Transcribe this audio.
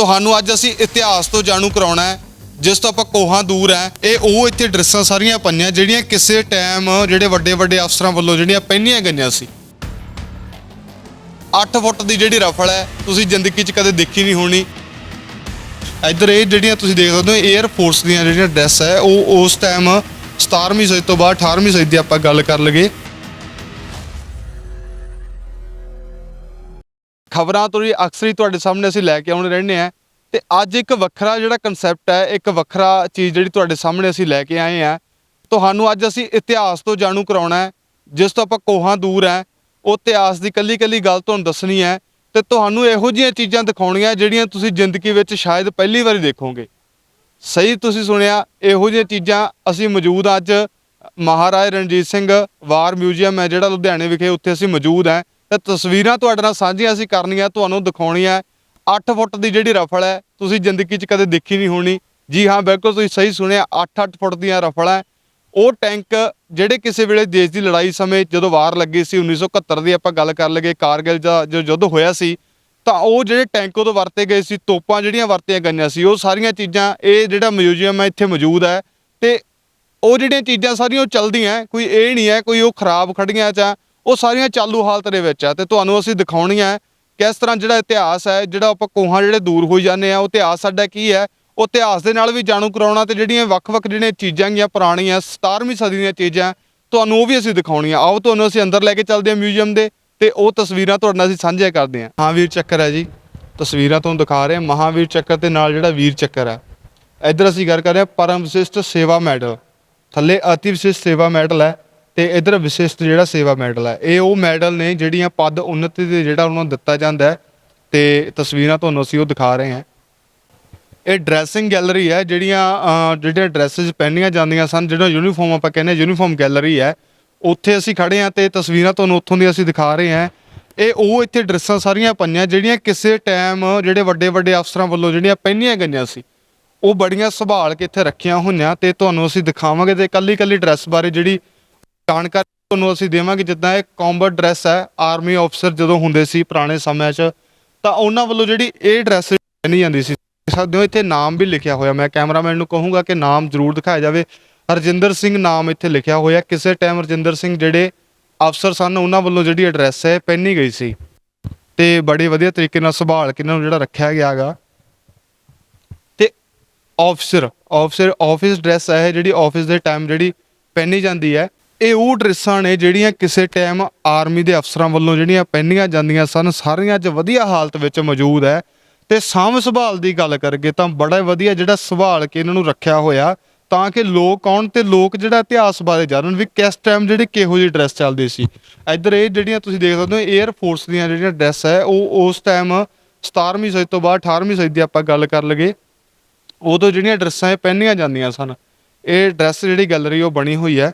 ਤੁਹਾਨੂੰ ਅੱਜ ਅਸੀਂ ਇਤਿਹਾਸ ਤੋਂ ਜਾਣੂ ਕਰਾਉਣਾ ਹੈ, ਜਿਸ ਤੋਂ ਆਪਾਂ ਕੋਹਾਂ ਦੂਰ ਹੈ। ਇਹ ਉਹ ਇੱਥੇ ਡਰੈਸਾਂ ਸਾਰੀਆਂ ਪਈਆਂ, ਜਿਹੜੀਆਂ ਕਿਸੇ ਟਾਈਮ ਜਿਹੜੇ ਵੱਡੇ ਵੱਡੇ ਅਫਸਰਾਂ ਵੱਲੋਂ ਜਿਹੜੀਆਂ ਪਹਿਨੀਆਂ ਗਈਆਂ ਸੀ। 8 ਫੁੱਟ ਦੀ ਜਿਹੜੀ ਰਫਲ ਹੈ, ਤੁਸੀਂ ਜ਼ਿੰਦਗੀ 'ਚ ਕਦੇ ਦੇਖੀ ਨਹੀਂ ਹੋਣੀ। ਇੱਧਰ ਇਹ ਜਿਹੜੀਆਂ ਤੁਸੀਂ ਦੇਖ ਸਕਦੇ ਹੋ 에ਅਰ ਫੋਰਸ ਦੀਆਂ ਜਿਹੜੀਆਂ ਡਰੈਸ ਹੈ, ਉਹ ਉਸ ਟਾਈਮ 17ਵੀਂ ਸਦੀ ਤੋਂ ਬਾਅਦ 18ਵੀਂ ਸਦੀ ਦੀ ਆਪਾਂ ਗੱਲ ਕਰ ਲਈਏ। ਖਬਰਾਂ ਤੋਂ ਹੀ ਅਕਸਰ ਹੀ ਤੁਹਾਡੇ ਸਾਹਮਣੇ ਅਸੀਂ ਲੈ ਕੇ ਆਉਣੇ ਰਹਿੰਦੇ ਆ ਤੇ ਅੱਜ ਇੱਕ ਵੱਖਰਾ ਜਿਹੜਾ ਕਨਸੈਪਟ ਹੈ, ਇੱਕ ਵੱਖਰਾ ਚੀਜ਼ ਜਿਹੜੀ ਤੁਹਾਡੇ ਸਾਹਮਣੇ ਅਸੀਂ ਲੈ ਕੇ ਆਏ ਆ ਤੁਹਾਨੂੰ ਅੱਜ ਅਸੀਂ ਇਤਿਹਾਸ ਤੋਂ ਜਾਣੂ ਕਰਾਉਣਾ ਹੈ, ਜਿਸ ਤੋਂ ਆਪਾਂ ਕੋਹਾਂ ਦੂਰ ਹੈ। ਉਹ ਇਤਿਹਾਸ ਦੀ ਕੱਲੀ ਕੱਲੀ ਗੱਲ ਤੁਹਾਨੂੰ ਦੱਸਣੀ ਹੈ ਤੇ ਤੁਹਾਨੂੰ ਇਹੋ ਜਿਹੀਆਂ ਚੀਜ਼ਾਂ ਦਿਖਾਉਣੀਆਂ ਜਿਹੜੀਆਂ ਤੁਸੀਂ ਜ਼ਿੰਦਗੀ ਵਿੱਚ ਸ਼ਾਇਦ ਪਹਿਲੀ ਵਾਰੀ ਦੇਖੋਗੇ। ਸਹੀ ਤੁਸੀਂ ਸੁਣਿਆ, ਇਹੋ ਜਿਹੀਆਂ ਚੀਜ਼ਾਂ ਅਸੀਂ ਮੌਜੂਦ ਹਾਂ ਅੱਜ। ਮਹਾਰਾਜ ਰਣਜੀਤ ਸਿੰਘ ਵਾਰ ਮਿਊਜ਼ੀਅਮ ਹੈ ਜਿਹੜਾ ਲੁਧਿਆਣੇ ਵਿਖੇ ਉੱਥੇ ਅਸੀਂ ਮੌਜੂਦ ਹੈ। ਤੇ ਤਸਵੀਰਾਂ ਤੁਹਾਡੇ ਨਾਲ ਸਾਂਝੀਆਂ ਅਸੀਂ ਕਰਨੀਆਂ, ਤੁਹਾਨੂੰ ਦਿਖਾਉਣੀਆਂ। 8 ਫੁੱਟ ਦੀ ਜਿਹੜੀ ਰਫਲ ਹੈ, ਤੁਸੀਂ ਜ਼ਿੰਦਗੀ 'ਚ ਕਦੇ ਦੇਖੀ ਨਹੀਂ ਹੋਣੀ। ਜੀ ਹਾਂ, ਬਿਲਕੁਲ ਤੁਸੀਂ ਸਹੀ ਸੁਣਿਆ 8-8 ਫੁੱਟ ਦੀਆਂ ਰਫਲਾਂ ਉਹ ਟੈਂਕ ਜਿਹੜੇ ਕਿਸੇ ਵੇਲੇ ਦੇਸ਼ ਦੀ ਲੜਾਈ ਸਮੇਂ ਜਦੋਂ ਵਾਰ ਲੱਗੀ ਸੀ 1971 ਦੀ ਆਪਾਂ ਗੱਲ ਕਰ ਲਈਏ, ਕਾਰਗਿਲ ਦਾ ਜੋ ਯੁੱਧ ਹੋਇਆ ਸੀ, ਤਾਂ ਉਹ ਜਿਹੜੇ ਟੈਂਕ ਉਦੋਂ ਵਰਤੇ ਗਏ ਸੀ, ਤੋਪਾਂ ਜਿਹੜੀਆਂ ਵਰਤੀਆਂ ਗਈਆਂ ਸੀ, ਉਹ ਸਾਰੀਆਂ ਚੀਜ਼ਾਂ, ਇਹ ਜਿਹੜਾ ਮਿਊਜ਼ੀਅਮ ਹੈ, ਇੱਥੇ ਮੌਜੂਦ ਹੈ। ਤੇ ਉਹ ਜਿਹੜੀਆਂ ਚੀਜ਼ਾਂ ਸਾਰੀਆਂ ਉਹ ਚੱਲਦੀਆਂ, ਕੋਈ ਇਹ ਨਹੀਂ ਹੈ, ਕੋਈ ਉਹ ਖਰਾਬ ਖੜੀਆਂ ਜਾਂ ਉਹ ਸਾਰੀਆਂ ਚਾਲੂ ਹਾਲਤ ਦੇ ਵਿੱਚ ਆ ਤੇ ਤੁਹਾਨੂੰ ਅਸੀਂ ਦਿਖਾਉਣੀਆਂ ਹੈ ਕਿਸ ਤਰ੍ਹਾਂ ਜਿਹੜਾ ਇਤਿਹਾਸ ਹੈ, ਜਿਹੜਾ ਆਪਾਂ ਕੋਹਾਂ ਜਿਹੜੇ ਦੂਰ ਹੋਈ ਜਾਂਦੇ ਆ, ਉਹ ਇਤਿਹਾਸ ਸਾਡਾ ਕੀ ਹੈ? ਉਹ ਇਤਿਹਾਸ ਦੇ ਨਾਲ ਵੀ ਜਾਣੂ ਕਰਾਉਣਾ ਤੇ ਜਿਹੜੀਆਂ ਵੱਖ-ਵੱਖ ਜਿਹੜੀਆਂ ਚੀਜ਼ਾਂ ਗੀਆਂ ਪੁਰਾਣੀਆਂ 17ਵੀਂ ਸਦੀ ਦੀਆਂ ਚੀਜ਼ਾਂ, ਤੁਹਾਨੂੰ ਉਹ ਵੀ ਅਸੀਂ ਦਿਖਾਉਣੀਆਂ। ਆਓ ਤੁਹਾਨੂੰ ਅਸੀਂ ਅੰਦਰ ਲੈ ਕੇ ਚੱਲਦੇ ਹਾਂ ਮਿਊਜ਼ੀਅਮ ਦੇ ਤੇ ਉਹ ਤਸਵੀਰਾਂ ਤੁਹਾਡੇ ਨਾਲ ਅਸੀਂ ਸਾਂਝੇ ਕਰਦੇ ਹਾਂ। ਮਹਾਵੀਰ ਚੱਕਰ ਹੈ ਜੀ। ਤਸਵੀਰਾਂ ਤੁਹਾਨੂੰ ਦਿਖਾ ਰਹੇ ਹਾਂ। ਮਹਾਵੀਰ ਚੱਕਰ ਤੇ ਨਾਲ ਜਿਹੜਾ ਵੀਰ ਚੱਕਰ ਹੈ। ਇੱਧਰ ਅਸੀਂ ਗੱਲ ਕਰ ਰਹੇ ਹਾਂ, ਪਰਮ ਵਿਸ਼ਿਸ਼ਟ ਸੇਵਾ ਮੈਡਲ। ਥੱਲੇ ਅਤੀ ਵਿਸ਼ਿਸ਼ਟ ਸੇਵਾ ਮੈਡਲ ਹੈ। ਤੇ ਇੱਧਰ ਵਿਸ਼ਿਸ਼ਟ ਜਿਹੜਾ ਸੇਵਾ ਮੈਡਲ ਹੈ ਇਹ ਉਹ ਮੈਡਲ ਨੇ ਜਿਹੜੀਆਂ ਪਦ ਉન્નਤੀ ਦੇ ਜਿਹੜਾ ਉਹਨਾਂ ਨੂੰ ਦਿੱਤਾ ਜਾਂਦਾ ਹੈ ਤੇ ਤਸਵੀਰਾਂ ਤੁਹਾਨੂੰ ਅਸੀਂ ਉਹ ਦਿਖਾ ਰਹੇ ਹਾਂ। ਇਹ ਡਰੈਸਿੰਗ ਗੈਲਰੀ ਹੈ ਜਿਹੜੀਆਂ ਅਹ, ਜਿਹੜੀਆਂ ਡਰੈਸਸ ਪਹਿਨੀਆਂ ਜਾਂਦੀਆਂ ਸਨ ਜਿਹੜਾ ਯੂਨੀਫਾਰਮ ਆਪਾਂ ਕਹਿੰਦੇ ਯੂਨੀਫਾਰਮ ਗੈਲਰੀ ਹੈ ਉੱਥੇ ਅਸੀਂ ਖੜੇ ਹਾਂ ਤੇ ਤਸਵੀਰਾਂ ਤੁਹਾਨੂੰ ਉੱਥੋਂ ਦੀ ਅਸੀਂ ਦਿਖਾ ਰਹੇ ਹਾਂ। ਇਹ ਉਹ ਇੱਥੇ ਡਰੈਸਾਂ ਸਾਰੀਆਂ ਪਈਆਂ ਜਿਹੜੀਆਂ ਕਿਸੇ ਟਾਈਮ ਜਿਹੜੇ ਵੱਡੇ ਵੱਡੇ ਅਫਸਰਾਂ ਵੱਲੋਂ ਜਿਹੜੀਆਂ ਪਹਿਨੀਆਂ ਗਈਆਂ ਸੀ ਉਹ ਬੜੀਆਂ ਸੰਭਾਲ ਕੇ ਇੱਥੇ ਰੱਖੀਆਂ ਹੋਈਆਂ ਤੇ ਤੁਹਾਨੂੰ ਅਸੀਂ ਦਿਖਾਵਾਂਗੇ ਤੇ ਕੱਲੀ ਕੱਲੀ ਡਰੈਸ ਬਾਰੇ ਜਿਹੜੀ ਜਾਣਕਾਰੀ ਤੁਹਾਨੂੰ ਅਸੀਂ ਦੇਵਾਂਗੇ ਜਿੱਦਾਂ ਇਹ ਕੰਬਟ ਡਰੈਸ ਹੈ ਆਰਮੀ ਅਫਸਰ ਜਦੋਂ ਹੁੰਦੇ ਸੀ ਪੁਰਾਣੇ ਸਮਿਆਂ 'ਚ, ਤਾਂ ਉਹਨਾਂ ਵੱਲੋਂ ਜਿਹੜੀ ਇਹ ਡਰੈਸ ਪਹਿਨੀ ਜਾਂਦੀ ਸੀ। ਦੇਖ ਸਕਦੇ ਹੋ ਇੱਥੇ ਨਾਮ ਵੀ ਲਿਖਿਆ ਹੋਇਆ, ਮੈਂ ਕੈਮਰਾਮੈਨ ਨੂੰ ਕਹੂੰਗਾ ਕਿ ਨਾਮ ਜ਼ਰੂਰ ਦਿਖਾਇਆ ਜਾਵੇ। ਹਰਜਿੰਦਰ ਸਿੰਘ ਨਾਮ ਇੱਥੇ ਲਿਖਿਆ ਹੋਇਆ, ਕਿਸੇ ਟਾਈਮ ਹਰਜਿੰਦਰ ਸਿੰਘ ਜਿਹੜੇ ਅਫਸਰ ਸਨ, ਉਹਨਾਂ ਵੱਲੋਂ ਜਿਹੜੀ ਐਡਰੈਸ ਹੈ ਪਹਿਨੀ ਗਈ ਸੀ। ਤੇ ਬੜੇ ਵਧੀਆ ਤਰੀਕੇ ਨਾਲ ਸੰਭਾਲ ਕੇ ਇਹਨਾਂ ਨੂੰ ਜਿਹੜਾ ਰੱਖਿਆ ਗਿਆ ਹੈਗਾ। ਤੇ ਆਫਿਸਰ ਆਫਿਸਰ ਆਫਿਸ ਡਰੈਸ ਹੈ ਜਿਹੜੀ ਆਫਿਸ ਦੇ ਟਾਈਮ ਜਿਹੜੀ ਪਹਿਨੀ ਜਾਂਦੀ ਹੈ। ਇਹ ਉਹ ਡਰੈਸਾਂ ਨੇ ਜਿਹੜੀਆਂ ਕਿਸੇ ਟਾਈਮ ਆਰਮੀ ਦੇ ਅਫਸਰਾਂ ਵੱਲੋਂ ਜਿਹੜੀਆਂ ਪਹਿਨੀਆਂ ਜਾਂਦੀਆਂ ਸਨ, ਸਾਰੀਆਂ 'ਚ ਵਧੀਆ ਹਾਲਤ ਵਿੱਚ ਮੌਜੂਦ ਹੈ। ਤੇ ਸਾਂਭ ਸੰਭਾਲ ਦੀ ਗੱਲ ਕਰਗੇ ਤਾਂ ਬੜਾ ਵਧੀਆ ਜਿਹੜਾ ਸੰਭਾਲ ਕੇ ਇਹਨਾਂ ਨੂੰ ਰੱਖਿਆ ਹੋਇਆ, ਤਾਂ ਕਿ ਲੋਕ ਆਉਣ ਤੇ ਲੋਕ ਜਿਹੜਾ ਇਤਿਹਾਸ ਬਾਰੇ ਜਾਣਨ ਵੀ ਕਿਸ ਟਾਈਮ ਜਿਹੜੀ ਕਿਹੋ ਜਿਹੀ ਡਰੈਸ ਚੱਲਦੀ ਸੀ। ਇੱਧਰ ਇਹ ਜਿਹੜੀਆਂ ਤੁਸੀਂ ਦੇਖ ਸਕਦੇ ਹੋ 에ਅਰ ਫੋਰਸ ਦੀਆਂ ਜਿਹੜੀਆਂ ਡਰੈਸ ਹੈ, ਉਹ ਉਸ ਟਾਈਮ 17ਵੀਂ ਸਦੀ ਤੋਂ ਬਾਅਦ 18ਵੀਂ ਸਦੀ ਦੀ ਆਪਾਂ ਗੱਲ ਕਰ ਲਈਏ, ਉਦੋਂ ਜਿਹੜੀਆਂ ਡਰੈਸਾਂ ਇਹ ਪਹਿਨੀਆਂ ਜਾਂਦੀਆਂ ਸਨ। ਇਹ ਡਰੈਸ ਜਿਹੜੀ ਗੈਲਰੀ ਉਹ ਬਣੀ ਹੋਈ ਹੈ।